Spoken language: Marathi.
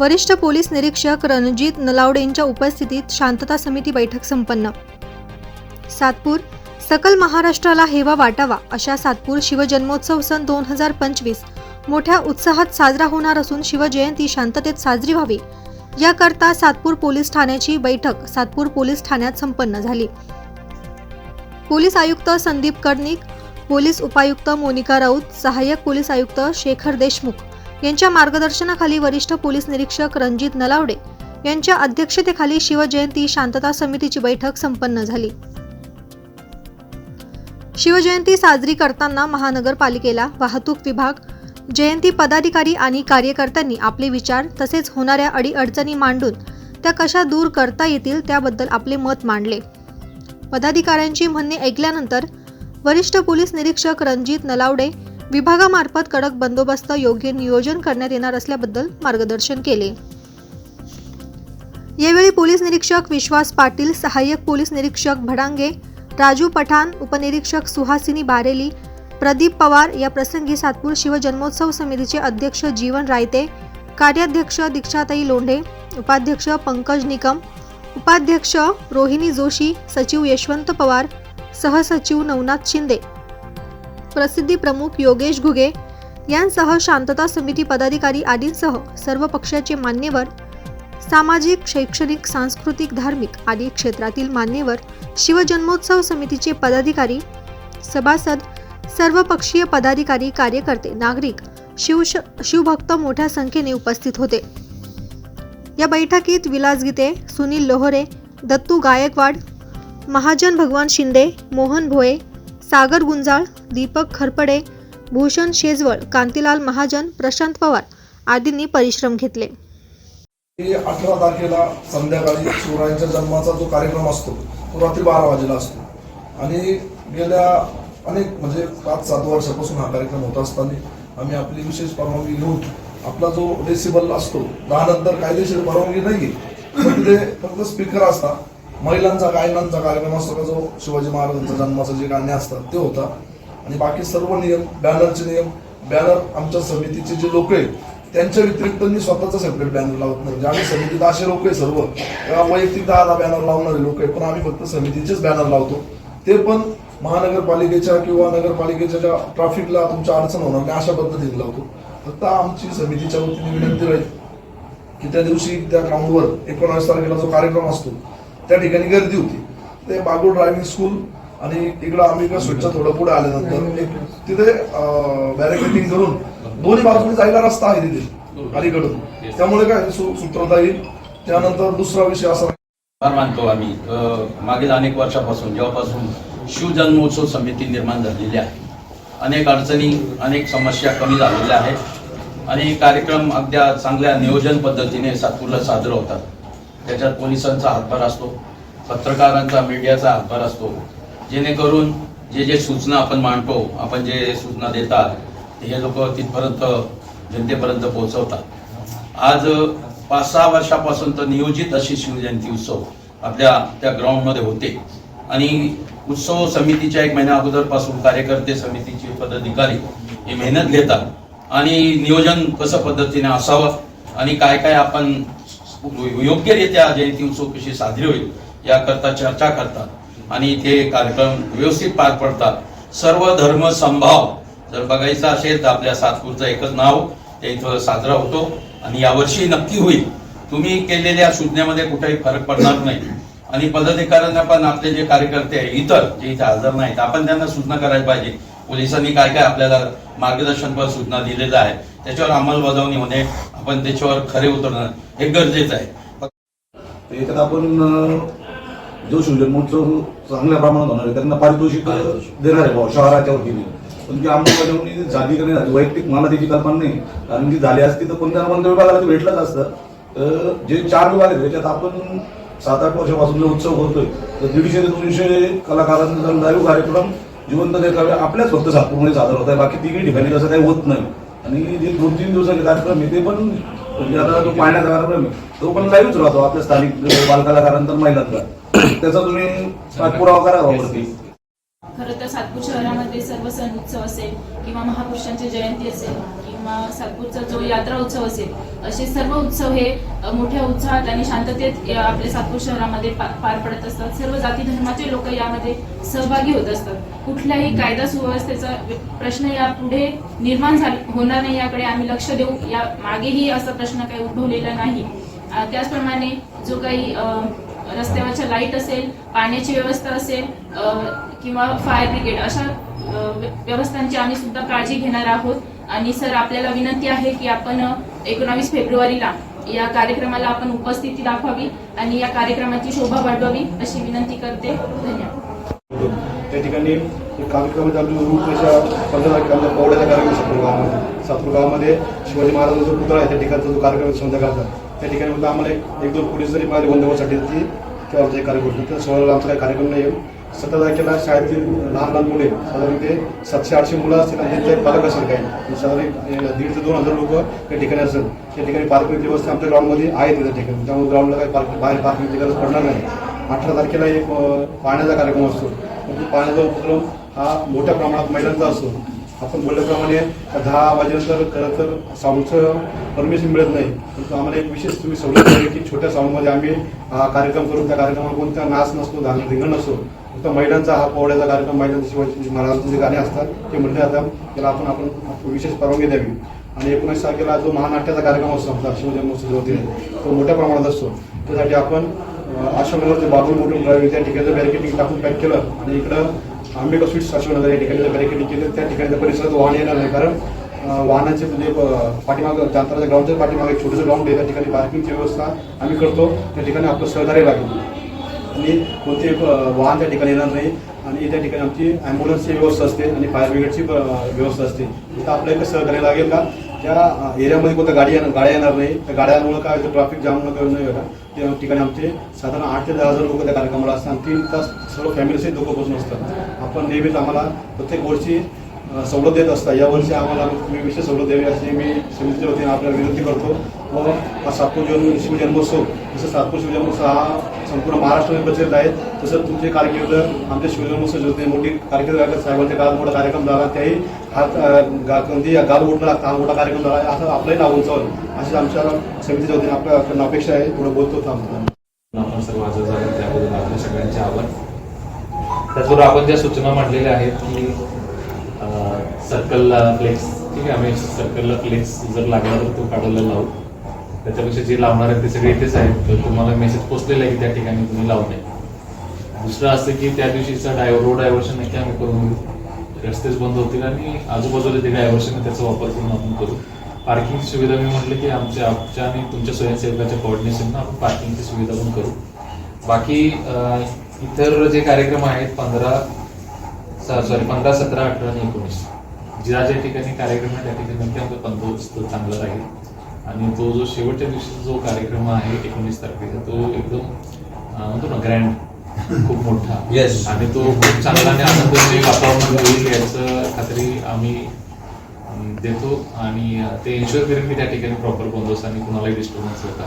वरिष्ठ पोलीस निरीक्षक रणजित नलावडेंच्या उपस्थितीत शांतता समिती बैठक संपन्न. सातपूर सकल महाराष्ट्राला हेवा वाटावा अशा सातपूर शिवजन्मोत्सव सन दोन हजार पंचवीस मोठ्या उत्साहात साजरा होणार असून शिवजयंती शांततेत साजरी व्हावी. याकरता सातपूर पोलीस ठाण्याची बैठक सातपूर पोलीस ठाण्यात संपन्न झाली. पोलीस आयुक्त संदीप कर्णिक पोलीस उपायुक्त मोनिका राऊत सहाय्यक पोलीस आयुक्त शेखर देशमुख यांच्या मार्गदर्शनाखाली वरिष्ठ पोलीस निरीक्षक रणजित नलावडे यांच्या अध्यक्षतेखाली शिवजयंती शांतता समितीची बैठक संपन्न झाली. शिवजयंती साजरी करताना महानगरपालिकेला वाहतूक विभाग जयंती पदाधिकारी आणि कार्यकर्त्यांनी आपले विचार तसेच होणाऱ्या अडीअडचणी मांडून त्या कशा दूर करता येतील त्याबद्दल आपले मत मांडले. पदाधिकाऱ्यांची म्हणणे ऐकल्यानंतर वरिष्ठ पोलीस निरीक्षक रणजित नलावडे विभागामार्फत कडक बंदोबस्त योग्य नियोजन करण्यात येणार असल्याबद्दल मार्गदर्शन केले. यावेळी पोलीस निरीक्षक विश्वास पाटील सहाय्यक पोलीस निरीक्षक भडांगे राजू पठाण उपनिरीक्षक सुहासिनी बारेली प्रदीप पवार या प्रसंगी सातपूर शिवजन्मोत्सव समितीचे अध्यक्ष जीवन रायते कार्याध्यक्ष दीक्षाताई लोंढे उपाध्यक्ष पंकज निकम उपाध्यक्ष रोहिणी जोशी सचिव यशवंत पवार सहसचिव नवनाथ शिंदे. प्रसिद्धी प्रमुख योगेश घुगे यांसह शांतता समिती पदाधिकारी आदींसह सर्व पक्षाचे मान्यवर सामाजिक शैक्षणिक सांस्कृतिक धार्मिक आदी क्षेत्रातील मान्यवर शिवजन्मोत्सव समितीचे पदाधिकारी सभासद सर्वपक्षीय पदाधिकारी कार्यकर्ते नागरिक शिवश शिवभक्त मोठ्या संख्येने उपस्थित होते. या बैठकीत विलास गीते सुनील लोहरे दत्तू गायकवाड महाजन भगवान शिंदे मोहन भोये सागर गुंजाळ दीपक खरपडे भूषण शेजवळ कांतीलाल महाजन प्रशांत पवार आदींनी परिश्रम घेतले. अठरा तारखेला संध्याकाळी शिवरायांच्या जन्माचा जो कार्यक्रम असतो तो रात्री बारा वाजेला असतो. आणि गेल्या अनेक म्हणजे पाच सात वर्षापासून हा कार्यक्रम होत असताना आम्ही आपली विशेष परवानगी घेऊन आपला जो डेसिबल असतो दहा नंतर कायदेशीर परवानगी नाही पण तिथे फक्त स्पीकर असतात. महिलांचा गायनांचा कार्यक्रम असतो का जो शिवाजी महाराजांचा जन्माचं जे गाणे असतात ते होता. आणि बाकी सर्व नियम बॅनरचे नियम बॅनर आमच्या समितीचे जे लोक आहेत त्यांच्या व्यतिरिक्त मी स्वतःचा सेपरेट बॅनर लावत नाही. म्हणजे आम्ही समितीत असे लोक आहे सर्व वैयक्तिक दहा दहा बॅनर लावणारे लोक आहेत पण आम्ही फक्त समितीचेच बॅनर लावतो. ते पण महानगरपालिकेच्या किंवा नगरपालिकेच्या ज्या ट्रॅफिकला तुमच्या अडचण होणार नाही अशा पद्धतीने लावतो. फक्त आमची समितीच्या वतीने विनंती राहील की त्या दिवशी त्या ग्राउंडवर एकोणावीस तारखेला जो कार्यक्रम असतो त्या ठिकाणी गर्दी होती. ते बागूळ ड्रायव्हिंग स्कूल आणि इकडं आम्ही का स्वच्छ थोडं पुढे आल्यानंतर एक तिथे बॅरिकेटिंग करून दोन्ही बाजूने जायला रस्ता आहे तिथे अलीकडून. त्यामुळे काय सु- सूत्रता येईल. त्यानंतर दुसरा विषय असा मानतो आम्ही. मागील अनेक वर्षापासून जेव्हापासून शिवजन्मोत्सव समिती निर्माण झालेली आहे अनेक अडचणी अनेक समस्या कमी झालेल्या आहेत आणि कार्यक्रम अगद्या चांगल्या नियोजन पद्धतीने सातपूरला साजरा होतात. त्याच्यात पोलिसांचा हातभार असतो पत्रकारांचा मीडियाचा हातभार असतो. जेणेकरून जे जे सूचना आपण मांडतो आपण जे सूचना देतात हे लोक तिथपर्यंत जनतेपर्यंत पोहोचवतात. आज पाच सहा वर्षापासून तर नियोजित अशी शिवजयंती उत्सव आपल्या त्या ग्राउंडमध्ये होते. आणि उत्सव समितीच्या एक महिन्या अगोदरपासून कार्यकर्ते समितीचे पदाधिकारी हे मेहनत घेतात. आणि नियोजन कसं पद्धतीने असावं? आणि काय काय आपण योग्यरित्या जयंती उत्सव कशी साजरी होईल याकरता चर्चा करतात आणि ते कार्यक्रम व्यवस्थित पार पडतात. सर्व धर्म संभाव जर बघायचा असेल तर आपल्या सातपूरचं एकच नाव ते इथं साजरा होतो आणि यावर्षी नक्की होईल. तुम्ही केलेल्या सूचनेमध्ये कुठेही फरक पडणार नाही. आणि पदाधिकाऱ्यांना पण आपले जे कार्यकर्ते आहे इतर जे इथे हजर नाहीत आपण त्यांना सूचना करायला पाहिजे. पोलिसांनी काय काय आपल्याला मार्गदर्शनपर सूचना दिलेल्या आहे त्याच्यावर अंमलबजावणी होणे आपण त्याच्यावर खरे उतरणं हे गरजेचं आहे. याच्यात आपण जो शिवजन्मोत्सव चांगल्या प्रमाणात होणार आहे त्यांना पारितोषिक देणार आहे भाऊ शहराच्या वतीने पण ती अंमलबजावणी झाली का नाही झाली वैयक्तिक मला त्याची कल्पना नाही. कारण की झाली असती तर कोणत्या ना कोणत्या विभागाला भेटलंच असतं. तर जे चार विभाग आहेत त्याच्यात आपण सात आठ वर्षापासून जो उत्सव होतोय तर दीडशे ते दोनशे कलाकारांचा लाईव्ह कार्यक्रम जिवंत देखावे आपल्याच फक्त सातपूरमध्ये सादर होत आहे. बाकी तिन्ही ठिकाणी तसं काही होत नाही. आणि जे दोन तीन दिवसाचे कार्यक्रम आहे ते पण म्हणजे आता जो पाहण्याचा कार्यक्रम आहे. तो पण लाईव्हच राहतो आपल्या स्थानिक बालकलाकारांतर महिलांचा. त्याचा तुम्ही पाठपुरावा करा वापरते खरं तर सातपूर शहरामध्ये सर्व सण उत्सव असेल किंवा महापुरुषांची जयंती असेल किंवा सातपूरचा जो यात्रा उत्सव असेल असे सर्व उत्सव हे मोठ्या उत्साहात आणि शांततेत आपल्या सातपूर शहरामध्ये पार पडत असतात. सर्व जाती धर्माचे लोक यामध्ये सहभागी होत असतात. कुठल्याही कायदा सुव्यवस्थेचा प्रश्न प्रश्न यापुढे निर्माण होणार नाही याकडे आम्ही लक्ष देऊ. या मागेही असा प्रश्न काही उद्भवलेला नाही. त्याचप्रमाणे जो काही रस्त्यावरच्या लाइट असेल पाण्याची व्यवस्था असेल किंवा फायर ब्रिगेड अशा व्यवस्थांची आम्ही सुद्धा काळजी घेणार आहोत. आणि सर आपल्याला विनंती आहे की आपण एकोणावीस फेब्रुवारीला या कार्यक्रमाला आपण उपस्थिती दाखवावी आणि या कार्यक्रमाची शोभा वाढवावी अशी विनंती करते. धन्यवाद. त्या ठिकाणी एक आमच्या रूपरेषा पंधरा तारखेला आमच्या पवड्याचा कार्यक्रम सातपूर गावामध्ये सातपूर गावामध्ये शिवाजी महाराजांचा जो पुतळा आहे. त्या ठिकाणचा जो कार्यक्रम संध्याकाळचा. त्या ठिकाणी फक्त आम्हाला एक दोन पोलीस जरी मिळाले बंदोबस्तसाठी ती किंवा आमचा कार्यक्रम कार्यक्रम तर सोळाला आमचा काही कार्यक्रम नाही आहे. सतरा तारखेला शाळेतील लहान लहान मुले साधारण ते सातशे आठशे मुलं असतील आणि त्यांचे पालक असेल काही. म्हणजे साधारण दीड ते दोन हजार लोक त्या ठिकाणी असेल. त्या ठिकाणी पार्किंग व्यवस्था आमच्या ग्राउंडमध्ये आहे त्या ठिकाणी. त्यामुळे ग्राउंडला काही पार्किंग बाहेर पार्किंगची गरज पडणार नाही. अठरा तारखेला एक पाण्याचा कार्यक्रम असतो. परंतु पाण्याचा उपक्रम हा मोठ्या प्रमाणात महिलांचा असतो आपण बोलल्याप्रमाणे दहा वाजेनंतर खरं तर साऊंडचं परमिशन मिळत नाही. परंतु आम्हाला एक विशेष तुम्ही सवलत आहे की छोट्या साऊंडमध्ये आम्ही हा कार्यक्रम करून त्या कार्यक्रमात कोणता नाच नसतो धान रिंगण नसतो फक्त महिलांचा हा पोवड्याचा कार्यक्रम महिलांचे शिवाजी महाराजांचे जे गाणे असतात ते म्हटले जातात. त्याला आपण आपण विशेष परवानगी द्यावी. आणि एकोणीस तारखेला जो महानाट्याचा कार्यक्रम असतो आमचा शिवजन्मोत्सव वतीने तो मोठ्या प्रमाणात असतो. त्यासाठी आपण आश्रमनगरचे बाबू मोठून ड्रायव्हिंग त्या ठिकाणी बॅरिकेटिंग टाकून पॅक केलं. आणि इकडं आंबेडकर स्वीट्स अशोकनगर या ठिकाणी बॅरिकेडिंग केलं. त्या ठिकाणी परिसरात वाहन येणार नाही कारण वाहनाचे म्हणजे पाठीमागं जांतराच्या ग्राउंडच्या पाठीमागे एक छोटंसं ग्राउंड आहे. त्या ठिकाणी पार्किंगची व्यवस्था आम्ही करतो. त्या ठिकाणी आपलं सहकार्य लागेल. आणि कोणते वाहन त्या ठिकाणी येणार नाही. आणि त्या ठिकाणी आमची ॲम्ब्युलन्सची व्यवस्था असते आणि फायर ब्रिगेडची व्यवस्था असते. तिथं आपल्याला सहकार्य लागेल का? त्या एरियामध्ये कोणत्या गाडी येणार गाड्या येणार नाही त्या गाड्यांमुळे काय ट्रॅफिक जाम न नाही होता. त्या ठिकाणी आमचे साधारण आठ ते दहा हजार लोक त्या कार्यक्रमाला असतात. आणि तीन तास सर्व फॅमिलीचे लोक बसून असतात. आपण नेहमीच आम्हाला प्रत्येक वर्षी सवलत देत असता यावर्षी आम्हाला तुम्ही विशेष सवलत द्यावी अशी मी समितीच्या वतीने आपल्याला विनंती करतो. व हा सातपूर जन्म शिवजन्मोत्सव जसं सातपूर शिवजन्मोत्सव हा संपूर्ण महाराष्ट्रामध्ये प्रचलित आहे. तसं तुमचे कारकीर्द आमच्या शिवजन्मोत्सव होते मोठी कार्यक्रम साहेबांच्या काळात मोठा कार्यक्रम झाला त्याही हात कोणती गाल उठणं लागतं हा मोठा कार्यक्रम झाला आहे. असं आपलंही नाव उंचावलं अशीच आमच्या समितीच्या वतीने आपल्याकडून अपेक्षा आहे थोडं बोलतो आपण सर्व हजर त्याबद्दल आपल्या सगळ्यांचे आभार. त्याचबरोबर आपण ज्या सूचना मांडलेल्या आहेत की सर्कलला फ्लेक्स ठीक आहे आम्ही सर्कलला फ्लेक्स जर लागला तर तो काढायला लावू. त्याच्यापेक्षा जे लावणार आहेत ते सगळे इथेच आहेत तर तुम्हाला मेसेज पोचलेला आहे की त्या ठिकाणी तुम्ही लावू नये. दुसरं असं की त्या दिवशीचा डायव्हर रोड डायव्हर्शन नक्की आम्ही करून रस्तेच बंद होतील आणि आजूबाजूला जे डायव्हर्शन आहे त्याचा वापर करून आपण करू. पार्किंगची सुविधा मी म्हटलं की आमच्या आमच्या आणि तुमच्या स्वयंसेवकाच्या कोऑर्डिनेशननं आपण पार्किंगची सुविधा पण करू. बाकी इतर जे कार्यक्रम आहेत पंधरा सॉरी पंधरा सतरा अठरा आणि एकोणीस. जिरा ज्या ठिकाणी कार्यक्रम आहे त्या ठिकाणी नक्की आमचा बंदोबस्त चांगला राहील. आणि तो जो शेवटच्या दिवशी जो कार्यक्रम आहे एकोणीस तारखेचा तो एकदम म्हणतो ना ग्रँड खूप मोठा Yes. आणि तो खूप चांगला आणि आनंदमय वातावरण होईल याचं खात्री आम्ही देतो आणि ते इन्शुअर करेन की त्या ठिकाणी प्रॉपर बंदोबस्त आणि कुणालाही डिस्टर्बन्स होता.